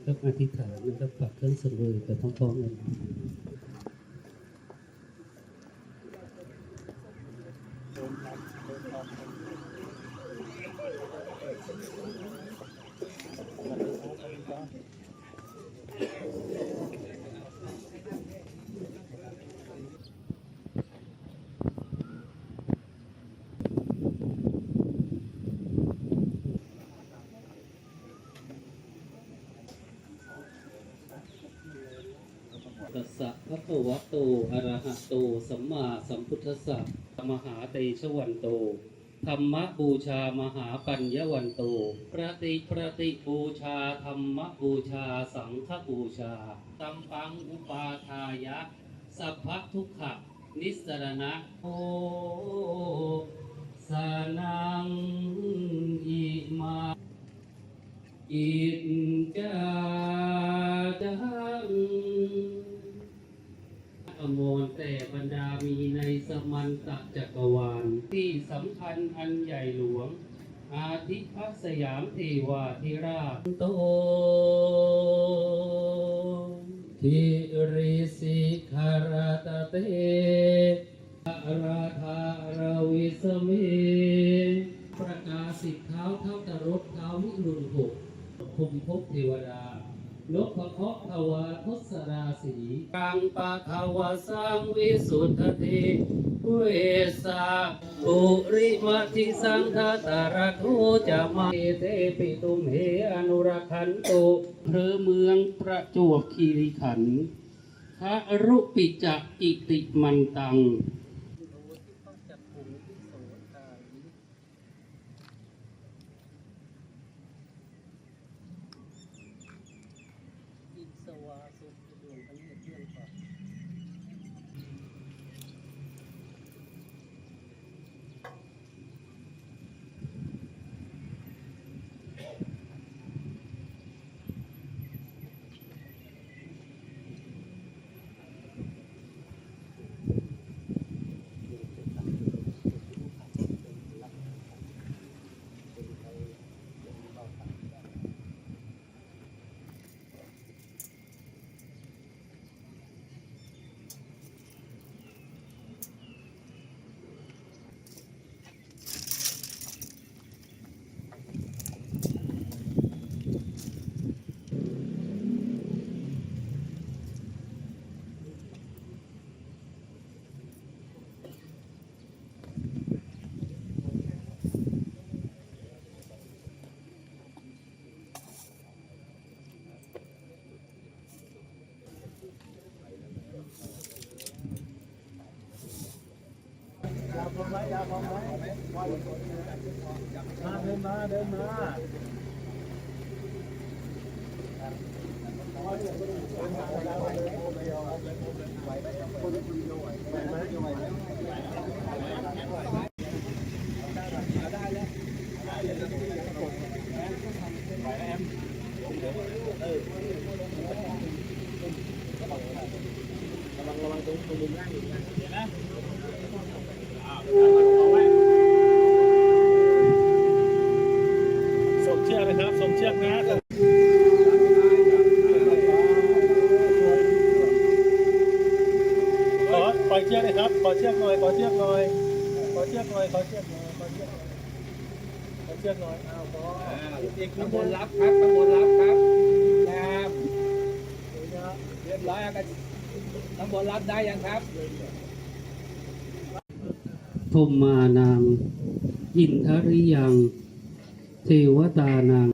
นะครับอธิษฐานนะครับปักเครื่องสังเวยไปพร้อมๆกัน ตัสสะภะคะวะโตอะระหะโต สัมมาสัมพุทธัสสะมหาเตชวันโต ธรรมบูชามหาปัญญวันโต ประติประติบูชาธรรมบูชาสังฆบูชาตัมปังอุปาทายะ สัพพะทุกขะนิสรณะโอสนังอิมาอิจจา อมรแต่บรรดามีในสมันตะจักรวาล ที่สำคัญอันใหญ่หลวง อาทิพระสยามเทวาธิราชโตทิริสิขารตเตราธาราวิสเมประกาศสิทธิ์เท้าเท่าตรถเท้าวิรุณหกคุมภพเทวดา นพเคราะห์ทวาทศราศีกังปะทวาสังวิสุทธเทเวสาปุริมัติสังฆตาระโทจะมาเตปิตุมเหอนุรักขันตุเพอเมืองประจวบคีรีขันธ์พระรุปิจักอิติมันตัง ว่าทุกเรื่องทั้งเรื่องก่อน มาเดินมาเดินมา ส่ง อเลยครับขอเชือกหน่อยขอเชือกหน่อยขอเชือกหน่อยขอเชือกหน่อยขอเชือกหน่อยขอเชือกหน่อยอ้าวขอตำบลรับครับตำบลรับครับครับเรียบร้อยแล้วกันตำบลรับได้ยังครับพรหมานางอินทริยัง เทวตานาง